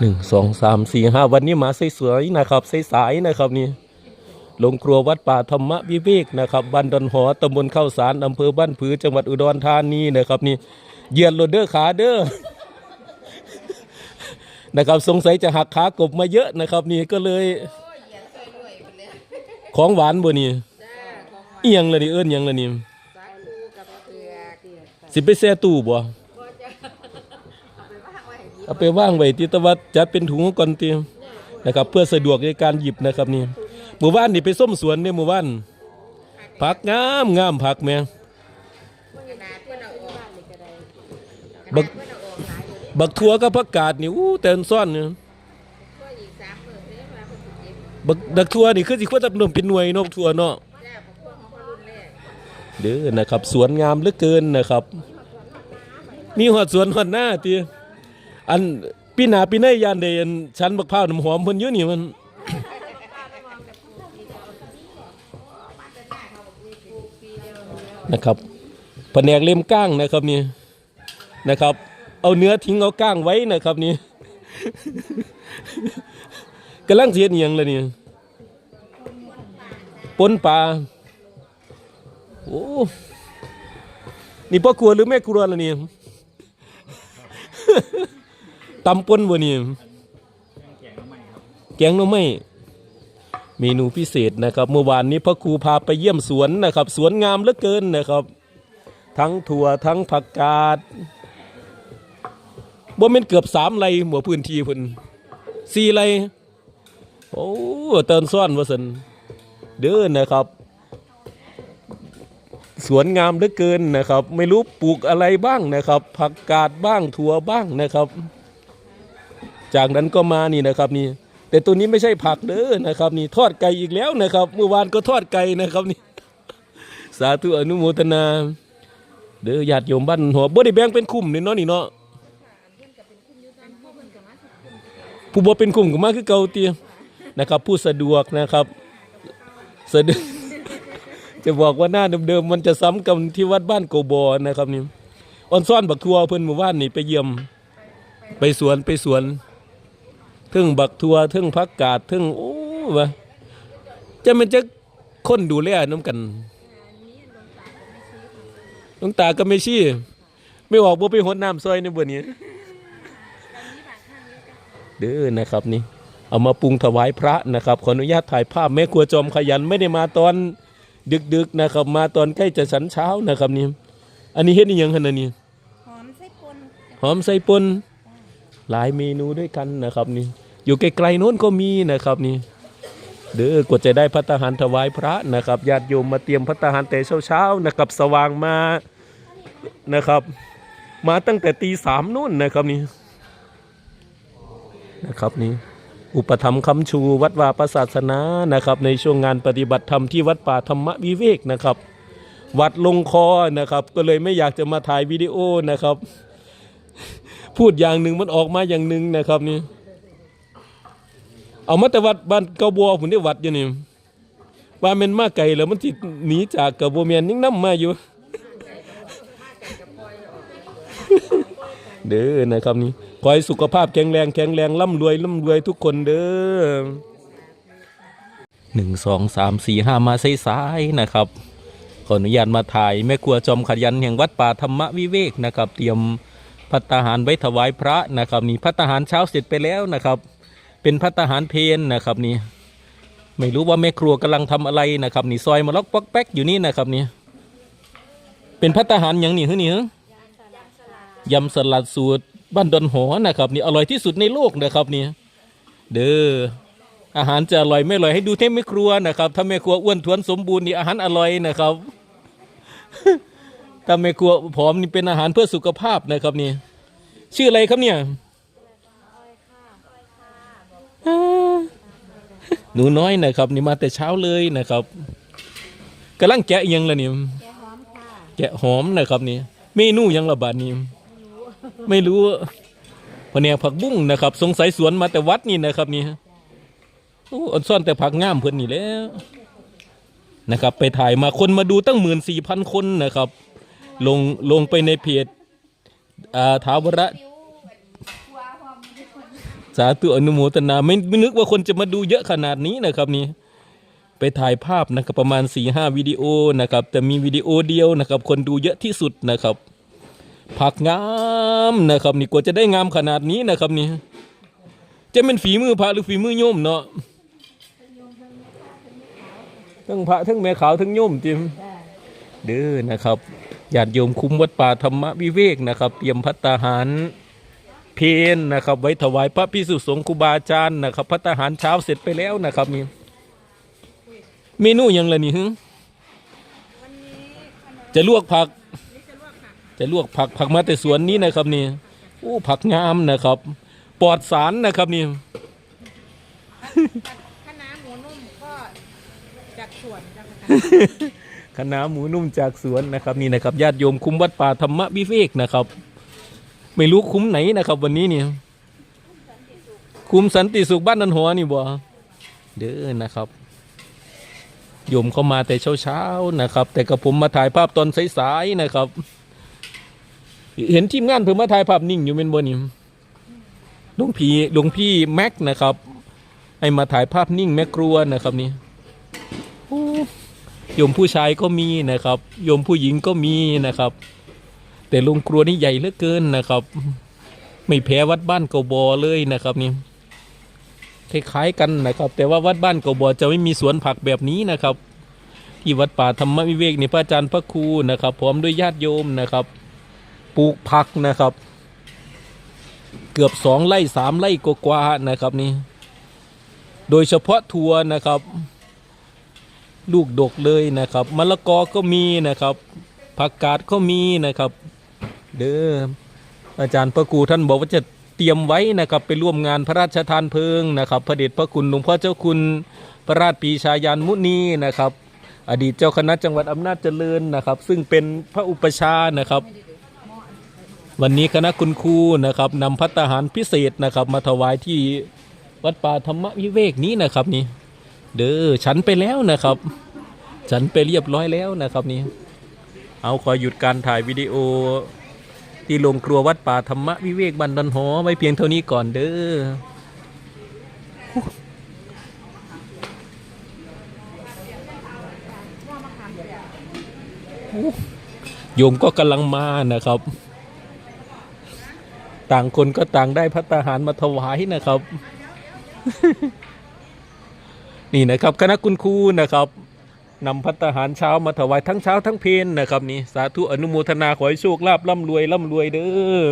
หนึ่งสองสามสี่ห้าวันนี้มาสวยๆนะครับสายๆนะครับนี่ลงครัววัดป่าธรรมวิเวกนะครับบ้านดอนหอตำบลเข้าวสารอำเภอบ้านผือจังหวัดอุดรธานีนะครับนี่เหยียดโรดเดอร์ขาเด้อนะครับสงสัยจะหักขากบมาเยอะนะครับ นี่ก็เลย ของหวานบ่นี่เอียงเลยนี่เอิ้นหยังเลยนี่สาคูกับเผือกสิไปแซ่ตู้บ่ เอาไปว่างไว้ที่ตะวัดจัดเป็นถุงก่อนตินะครับ เพื่อสะดวกในการหยิบนะครับนี่หมู่บ้านนี่ไปส้มสวนเนี่ยหมู่บ้านผักงามงามผักแม่บักเพื่อนเอาออกหลายอยู่ดิบักทัวกับผักกาดนี่อู้แต่นซ่อนเนี่ยบักดักทัวนี่คือสิควรจะนมเป็นหน่วยนกทัวเนาะเด้อนะครับ สวนงามเหลือเกินนะครับ มีหอดสวนหอดหน้าติ อันปีหนาปีในยานเดนชั้นบักพร้าวน้ำหอมเพิ่นอยู่นี่มันนะครับแผนกเล่มก้างนะครับนี่นะครับ เอาเนื้อทิ้งเอาก้างไว้นะครับนี่กำลังเสียนอหย่างเลยนี่ปนปลาโอ้นี่พ่อครัวหรือแม่ครัวล่ะนี่ ตำปนบ่นี่แกงหน่อไม้เมนูพิเศษนะครับเมื่อวานนี้พ่อครูพาไปเยี่ยมสวนนะครับ สวนงามเหลือเกินนะครับ ทั้งถั่วทั้งผักกาดบ่แม่นเกือบสามไร่หมู่พื้นที่พิ่นสี่ไร่โอ้เตินซ่อนว่าซั่นเด้อนะครับ สวนงามเหลือเกินนะครับ ไม่รู้ปลูกอะไรบ้างนะครับ ผักกาดบ้างถั่วบ้างนะครับ จากนั้นก็มานี่นะครับนี่ แต่ตัวนี้ไม่ใช่ผักเด้อนะครับ นี่ทอดไก่อีกแล้วนะครับ เมื่อวานก็ทอดไก่นะครับนี่ สาธุอนุโมทนา เด้อญาติโยมบ้านหัวบ่ได้แบ่งเป็นคุ้มนี่เนาะนี่เนาะผู้บ่เป็นคุ้มก็มาคือเก่าเตียนะครับ ผู้สะดวกนะครับสะดวกจะบอกว่าหน้าเดิมๆมันจะซ้ำกับที่วัดบ้านโกบอนะครับนี่ออนซ่อนบักทัวเพิ่นหมู่บ้านนี่ไปเยี่ยม ไปสวนไปสวน ทึ่งบักทัวเทึ่งพักกาดเทึ่งโอ้วะจะมันจะคนดูแลน้ำกันหลวงตาก็ไม่ชี้ไม่ออกบ่ไปหดน้ำซอยในบ่นี้ เด้อนะครับนี่ เอามาปรุงถวายพระนะครับ ขออนุญาตถ่ายภาพแม่ครัวจอมขยันไม่ได้มาตอน ดึกๆนะครับ มาตอนใกล้จะฉันเช้านะครับนี่ อันนี้เฮ็ดนี่ยังขนาดนี้ หอมไส้ปนหอมใส่ปน หลายเมนูด้วยกันนะครับนี่อยู่ไกลๆโน้นก็มีนะครับนี่เด้อกว่าจะได้พัตตาหารถวายพระนะครับญาติโยมมาเตรียมพัตตาหารแต่เช้าๆนะครับสว่างมานะครับ มาตั้งแต่ตีสามนู่นนะครับนี่นะครับนี่อุปถัมคำชูวัดวาประศาสนานะครับ ในช่วงงานปฏิบัติธรรมที่วัดป่าธรรมวิเวกนะครับ วัดลงคอนะครับ ก็เลยไม่อยากจะมาถ่ายวิดีโอนะครับ พูดอย่างหนึ่งมันออกมาอย่างหนึ่งนะครับนี่เอามาแต่วัดบ้านเกาบัวผมได้วัดอยู่นี่ว่ามันมาไกลแล้วมันติดหนีจากเกระบัวเมียนยังน้ำมาอยู่ เด้อนะครับนี่ขอให้สุขภาพแข็งแรงแข็งแรงร่ำรวยร่ำรวยทุกคนเด้อหนึ่งสองสามสี่ห้ามาสายๆนะครับขออนุญาตมาถ่ายแม่ครัวจอมขยันแห่งวัดป่าธรรมวิเวกนะครับ เตรียม พัตตาหารไว้ถวายพระนะครับนี่พัตตาหารเช้าเสร็จไปแล้วนะครับ เป็นพัตตาหารเพนนะครับนี่ไม่รู้ว่าแม่ครัวกำลังทำอะไรนะครับนี่ซอยมาล็อกป๊อกแป๊กอยู่นี่นะครับนี่เป็นพัตตาหารอย่างนี้คือนี่ฮะยำสลัดสูตรบ้านดอนหอนะครับนี่อร่อยที่สุดในโลกนะครับนี่เด้ออาหารจะอร่อยไม่อร่อยให้ดูเทมแม่ครัวนะครับ ถ้าแม่ครัวอ้วนท้วนสมบูรณ์นี่อาหารอร่อยนะครับ ถ้าแม่ครัวผอมนี่เป็นอาหารเพื่อสุขภาพนะครับนี่ ชื่ออะไรครับเนี่ยอ่าหนูน้อยนะครับนี่มาแต่เช้าเลยนะครับกำลังแกะอิหยังละนี่แกหอมค่ะแกะหอมนะครับนี่เมนูหยังละบาดนี้ไม่รู้พะเนียกผักบุ้งนะครับ สงสัยสวนมาแต่วัดนี่นะครับนี่โอ้อันซ่อนแต่ผักงามเพิ่นนี่แหล้วนะครับ ไปถ่ายมาคนมาดูตั้งหมื่นสี่พันคนนะครับ ลงลงไปในเพจอ่าท้าวระสาธุอนุโมทนาไม่ไม่นึกว่าคนจะมาดูเยอะขนาดนี้นะครับนี่ไปถ่ายภาพนะครับประมาณ4ี่ห้าวิดีโอนะครับ แต่มีวิดีโอเดียวนะครับ คนดูเยอะที่สุดนะครับ ผักงามนะครับ นี่กว่าจะได้งามขนาดนี้นะครับนี่จะเป็นฝีมือพระหรือฝีมือโยมเนาะทั้งพระทั้งแม่ขาวทั้งโยมจิมเด้อนะครับ ญาติโยมคุ้มวัดป่าธรรมวิเวกนะครับ เตรียมพัตตาหารเพนนะครับ ไว้ถวายพระพิสุสงฆ์ครูบาอาจารย์นะครับ พัตตาหารเช้าเสร็จไปแล้วนะครับนี่เมนูหยังละนี่ฮึจะลวกผัก จะลวกผักผักมาแต่สวนนี้นะครับนี่โอ้ผักงามนะครับ ปลอดสารนะครับนี่ถ้าน้ำหมูนุ่มก็จากสวนจ้าค่ะ คณะหมูนุ่มจากสวนนะครับนี่นะครับญาติโยมคุ้มวัดป่าธรรมวิเวกนะครับ ไม่รู้คุ้มไหนนะครับ วันนี้เนี่ยคุ้มสันติสุขบ้านนันหัวนี่บ่เด้อนะครับโยมเข้ามาแต่เช้าๆนะครับ แต่กับผมมาถ่ายภาพตอนสายๆนะครับ เห็นทีมงานเพิ่งมาถ่ายภาพนิ่งอยู่เป็นบนี่หลวงพี่หลวงพี่แม็กนะครับให้มาถ่ายภาพนิ่งแม่ครัวนะครับนี่ ยมผู้ชายก็มีนะครับโยมผู้หญิงก็มีนะครับ แต่โรงครัวนี่ใหญ่เหลือเกินนะครับ ไม่แพ้วัดบ้านเกาบอเลยนะครับนี่คล้ายๆกันนะครับ แต่ว่าวัดบ้านเกาบอจะไม่มีสวนผักแบบนี้นะครับ ที่วัดป่าธรรมวิเวกนี่พระอาจารย์พระครูนะครับ พร้อมด้วยญาติโยมนะครับ ปลูกผักนะครับ เกือบสองไร่สามไร่กว่าๆนะครับนี่โดยเฉพาะทัวนะครับ ลูกดกเลยนะครับมะละกอก็มีนะครับผักกาดก็มีนะครับ เด้ออาจารย์พระครูท่านบอกว่าจะเตรียมไว้นะครับไปร่วมงานพระราชทานเพลิงนะครับ พระเดชพระคุณหลวงพ่อเจ้าคุณพระราชปีชายานมุนีนะครับ อดีตเจ้าคณะจังหวัดอำนาจเจริญนะครับ ซึ่งเป็นพระอุปชาย์นะครับ วันนี้คณะคุณครูนะครับนำพัตตาหารพิเศษนะครับ มาถวายที่วัดป่าธรรมวิเวกนี้นะครับนี่ เด้อฉันไปแล้วนะครับ ฉันไปเรียบร้อยแล้วนะครับนี่เอาขอหยุดการถ่ายวิดีโอ ที่ลงครัววัดป่าธรรมวิเวกบันดันหอไว้เพียงเท่านี้ก่อนเด้อโยมก็กำลังมานะครับ ต่างคนก็ต่างได้พัตตาหารมาถวายนะครับ นี่นะครับคณะคุณครูนะครับนำพัตหารเช้ามาถวายทั้งเช้าทั้งเพลนนะครับนี่สาธุอนุโมทนาขอให้โชคลาภร่ำรวยร่ำรวยเด้อ